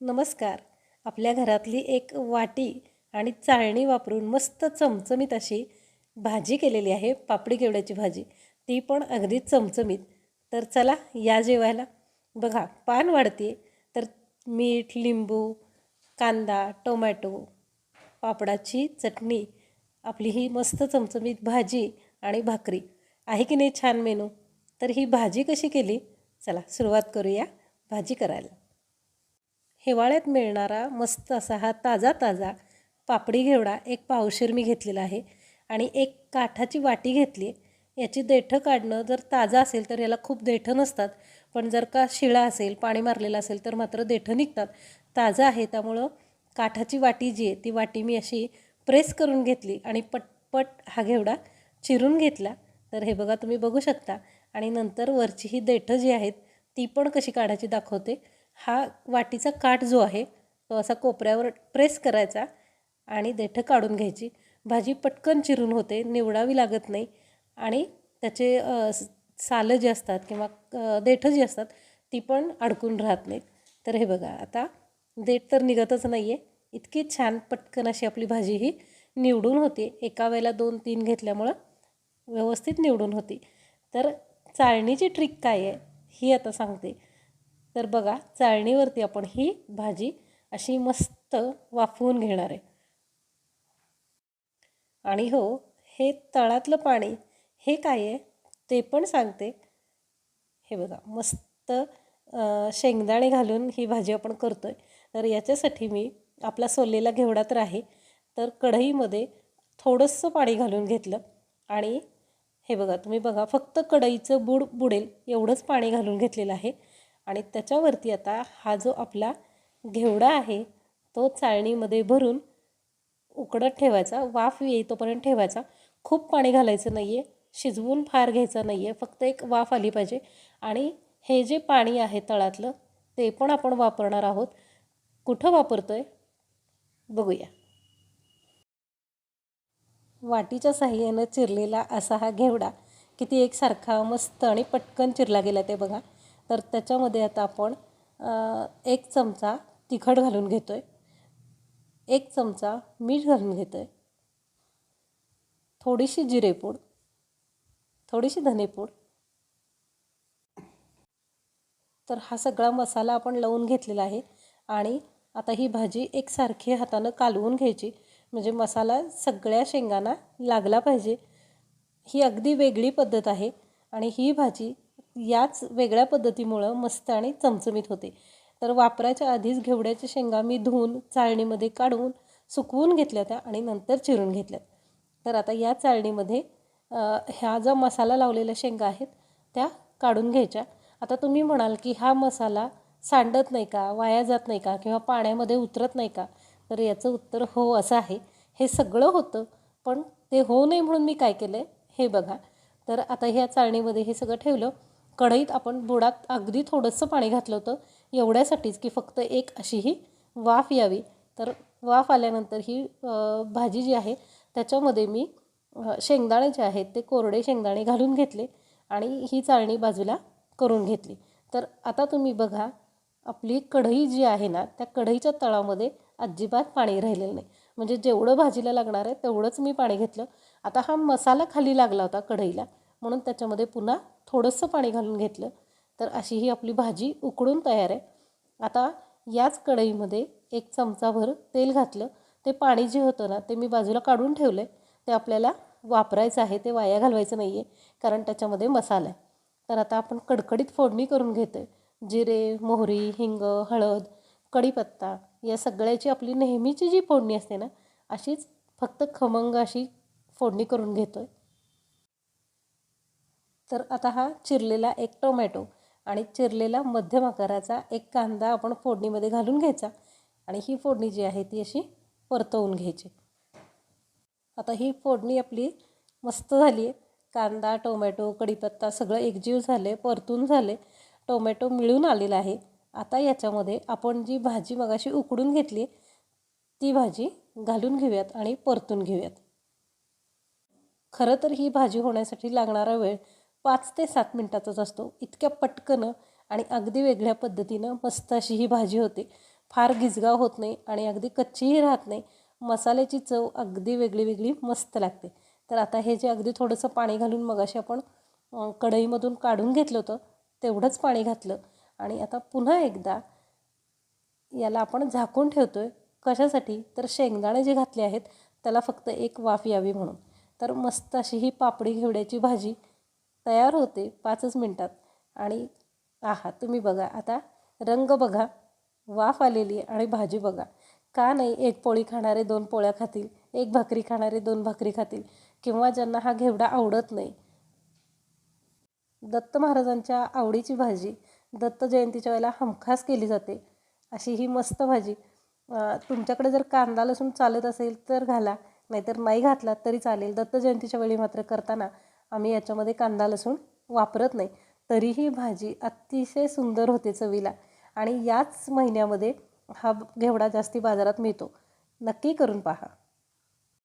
नमस्कार. आपल्या घरातली एक वाटी आणि चाळणी वापरून मस्त चमचमीत अशी भाजी केलेली आहे पापडी केवड्याची भाजी. ती पण अगदी चमचमीत. तर चला या जेवायला. बघा पान वाढते तर मीठ लिंबू कांदा टोमॅटो पापडाची चटणी आपली ही मस्त चमचमीत भाजी आणि भाकरी. आहे की नाही छान मेनू? तर ही भाजी कशी केली? चला सुरुवात करूया भाजी करायला. हिवाळ्यात मिळणारा मस्त असा हा ताजा ताजा पापडी घेवडा एक पावशेर मी घेतलेला आहे. आणि एक काठाची वाटी घेतली याची देठं काढणं जर ताजा असेल तर याला खूप देठं नसतात. पण जर का शिळा असेल पाणी मारलेलं असेल तर मात्र देठं निघतात. ताजा आहे. त्यामुळं काठाची वाटी जी आहे ती वाटी मी अशी प्रेस करून घेतली आणि पटपट हा घेवडा चिरून घेतला. तर हे बघा तुम्ही बघू शकता. आणि नंतर वरची ही देठं जी आहेत ती पण कशी काढायची दाखवते. हा वाटीचा काठ जो आहे तो असा कोपऱ्यावर प्रेस करायचा आणि देठं काढून घ्यायची. भाजी पटकन चिरून होते निवडावी लागत नाही आणि त्याचे सालं जी असतात किंवा देठं जी असतात ती पण अडकून राहत नाहीत. तर हे बघा आता देठ तर निघतच नाही आहे इतकी छान पटकन अशी आपली भाजी ही निवडून होती. एका वेळेला दोन तीन घेतल्यामुळं व्यवस्थित निवडून होती. तर चाळणीची ट्रिक काय आहे ही आता सांगते. तर बघा चाळणीवरती आपण ही भाजी अशी मस्त वाफवून घेणार आहे. आणि हो हे तळातलं पाणी हे काय आहे? ते पण सांगते. हे बघा मस्त शेंगदाणे घालून ही भाजी आपण करतो आहे तर याच्यासाठी मी आपला सोललेला घेवडा तर आहे. तर कढईमध्ये थोडंसं पाणी घालून घेतलं. आणि हे बघा तुम्ही बघा फक्त कढईचं बुड बुडेल एवढंच पाणी घालून घेतलेलं आहे. आणि त्याच्यावरती आता हा जो आपला घेवडा आहे तो चाळणीमध्ये भरून उकडत ठेवायचा वाफ येईतोपर्यंत ठेवायचा. खूप पाणी घालायचं नाही आहे शिजवून फार घ्यायचं नाही आहे फक्त एक वाफ आली पाहिजे. आणि हे जे पाणी आहे तळातलं ते पण आपण वापरणार आहोत. कुठं वापरतो आहे बघूया. वाटीच्या साह्यानं चिरलेला असा हा घेवडा किती एकसारखा मस्त आणि पटकन चिरला गेला ते बघा. तर त्याच्यामध्ये आता आपण एक चमचा तिखट घालून घेतो आहे एक चमचा मीठ घालून घेतो आहे थोडीशी जिरेपूड थोडीशी धनेपूड. तर हा सगळा मसाला आपण लावून घेतलेला आहे आणि आता ही भाजी एकसारखी हातानं कालवून घ्यायची. म्हणजे मसाला सगळ्या शेंगांना लागला पाहिजे. ही अगदी वेगळी पद्धत आहे आणि ही भाजी याच वेगळ्या पद्धतीमुळं मस्त आणि चमचमीत होते. तर वापरायच्या आधीच घेवड्याच्या शेंगा मी धुवून चाळणीमध्ये काढून सुकवून घेतल्या त्या आणि नंतर चिरून घेतल्यात तर आता या चाळणीमध्ये ह्या जो मसाला लावलेल्या शेंगा आहेत त्या काढून घ्यायच्या. आता तुम्ही म्हणाल की हा मसाला सांडत नाही का वाया जात नाही का किंवा पाण्यामध्ये उतरत नाही का? तर याचं उत्तर हो असं आहे. हे सगळं होतं पण ते होऊ नये म्हणून मी काय केलं आहे हे बघा. तर आता ह्या चाळणीमध्ये हे सगळं ठेवलं. कढईत आपण बुडात अगदी थोडंसं पाणी घातलं होतं एवढ्यासाठीच की फक्त एक अशी ही वाफ यावी. तर वाफ आल्यानंतर ही भाजी जी आहे त्याच्यामध्ये मी शेंगदाणे जे आहेत ते कोरडे शेंगदाणे घालून घेतले आणि ही चाळणी बाजूला करून घेतली. तर आता तुम्ही बघा आपली कढई जी आहे ना त्या कढईच्या तळामध्ये अजिबात पाणी राहिलेलं नाही. म्हणजे जेवढं भाजीला लागणार आहे तेवढंच मी पाणी घेतलं. आता हा मसाला खाली लागला होता कढईला. म्हणून त्याच्यामध्ये पुन्हा थोडंसं पाणी घालून घेतलं. तर अशी ही आपली भाजी उकडून तयार आहे. आता याच कढईमध्ये एक चमचाभर तेल घातलं. ते पाणी जे होतं ना ते मी बाजूला काढून ठेवलं आहे ते आपल्याला वापरायचं आहे ते वाया घालवायचं नाही आहे कारण त्याच्यामध्ये मसाला आहे. तर आता आपण कडकडीत फोडणी करून घेतो आहे जिरे मोहरी हिंग हळद कढीपत्ता या सगळ्याची आपली नेहमीची जी फोडणी असते ना अशीच फक्त खमंग अशी फोडणी करून घेतो आहे तर आता हा चिरलेला एक टोमॅटो आणि चिरलेला मध्यम आकाराचा एक कांदा आपण फोडणीमध्ये घालून घ्यायचा आणि ही फोडणी जी आहे ती अशी परतवून घ्यायची. आता ही फोडणी आपली मस्त झाली आहे. कांदा टोमॅटो कढीपत्ता सगळं एकजीव झाले परतून झाले टोमॅटो मिळून आलेला आहे. आता याच्यामध्ये आपण जी भाजी मगाशी उकडून घेतली ती भाजी घालून घेऊयात आणि परतून घेऊयात. खरं तर ही भाजी होण्यासाठी लागणारा वेळ पाच ते सात मिनटाचाच असतो. इतक्या पटकन आणि अगदी वेगळ्या पद्धतीनं मस्त अशी ही भाजी होते. फार गिजगाव होत नाही आणि अगदी कच्चीही राहत नाही. मसाल्याची चव अगदी वेगळी वेगळी मस्त लागते. तर आता हे जे अगदी थोडंसं पाणी घालून मगाशी आपण कढईमधून काढून घेतलं होतं तेवढंच पाणी घातलं. आणि आता पुन्हा एकदा याला आपण झाकून ठेवतो आहे कशासाठी? तर शेंगदाणे जे घातले आहेत त्याला फक्त एक वाफ यावी म्हणून. तर मस्त अशी ही पापडी घेवड्याची भाजी तयार होते पाचच मिनटात. आणि आहा तुम्ही बघा आता रंग बघा वाफ आलेली आणि भाजी बघा. का नाही एक पोळी खाणारे दोन पोळ्या खातील एक भाकरी खाणारे दोन भाकरी खातील किंवा ज्यांना हा घेवडा आवडत नाही. दत्त महाराजांच्या आवडीची भाजी दत्त जयंतीच्या वेळेला हमखास केली जाते. अशी ही मस्त भाजी. तुमच्याकडे जर कांदा लसूण चालत असेल तर घाला नाहीतर नाही घातला तरी चालेल. दत्त जयंतीच्या वेळी मात्र करताना आम्ही याच्यामध्ये कांदा लसूण वापरत नाही. तरीही भाजी अतिशय सुंदर होते चवीला. आणि याच महिन्यामध्ये हा घेवडा जास्ती बाजारात मिळतो. नक्की करून पहा.